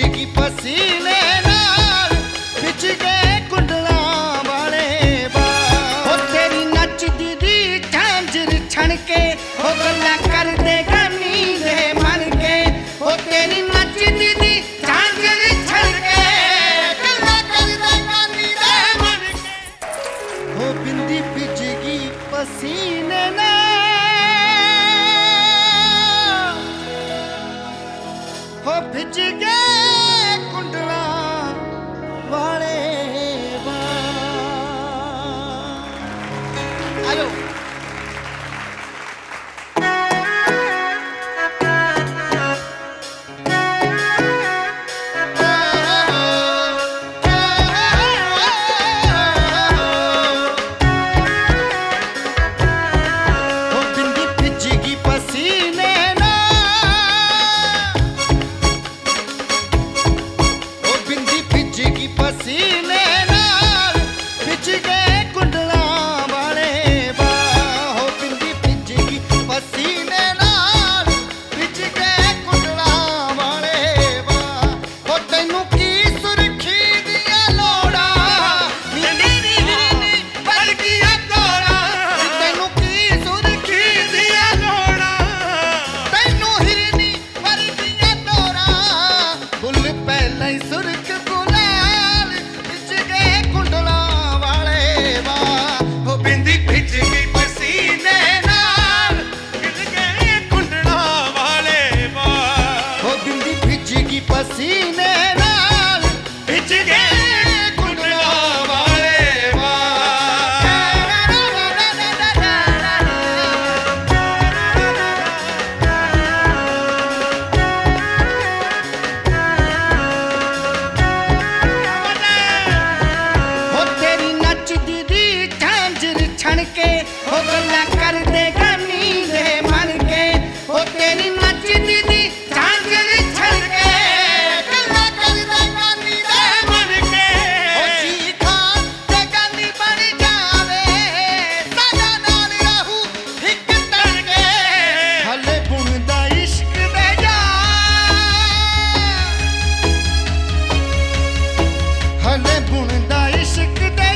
de que passei isso. ਹੋ ਗੱਲਾਂ ਕਰਦੇ ਗਾਨੀ ਦੇ ਮਰ ਕੇ। ਹੋ ਤੇਰੀ ਨੱਚਦੀ ਦੀ ਝਾਂਜਰ ਛੜ ਕੇ। ਗੱਲਾਂ ਕਰਦੇ ਗਾਨੀ ਦੇ ਮਰ ਕੇ। ਹੋ ਜੀ ਖਾਨ ਤੇ ਗਾਨੀ ਬਣ ਜਾਵੇ। ਸਾਡਾ ਨਾਲ ਰਹੂ ਇੱਕ ਤਰ ਕੇ ਹਲੇ ਬੁਣਦਾ ਇਸ਼ਕ ਦੇ ਜਾ। ਹਲੇ ਬੁਣਦਾ ਇਸ਼ਕ ਦੇ